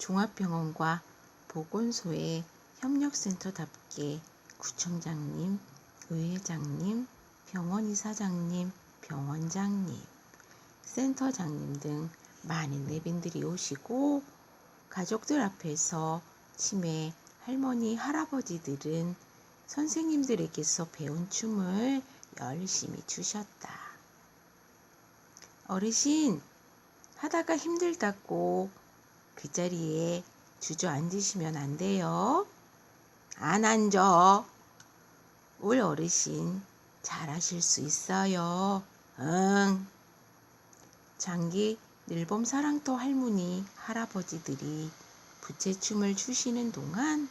종합병원과 보건소의 협력센터답게 구청장님, 의회장님, 병원이사장님, 병원장님, 센터장님 등 많은 내빈들이 오시고 가족들 앞에서 치매 할머니, 할아버지들은 선생님들에게서 배운 춤을 열심히 추셨다. 어르신, 하다가 힘들다고 그 자리에 주저앉으시면 안 돼요. 안 앉아. 울 어르신 잘하실 수 있어요. 응. 장기 늘봄 사랑터 할머니, 할아버지들이 부채춤을 추시는 동안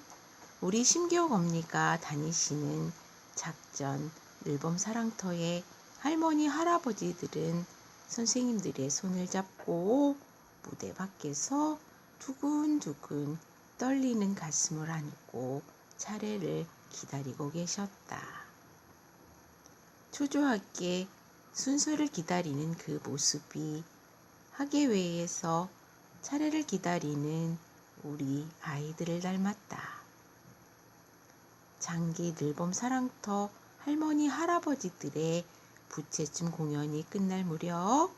우리 심기옥 언니가 다니시는 작전 늘봄 사랑터의 할머니, 할아버지들은 선생님들의 손을 잡고 무대 밖에서 두근두근 떨리는 가슴을 안고 차례를 기다리고 계셨다. 초조하게 순서를 기다리는 그 모습이 학예회에서 차례를 기다리는 우리 아이들을 닮았다. 장기 늘봄 사랑터 할머니 할아버지들의 부채춤 공연이 끝날 무렵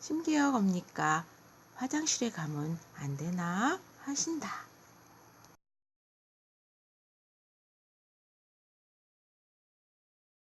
심기억 언니가 화장실에 가면 안 되나 하신다.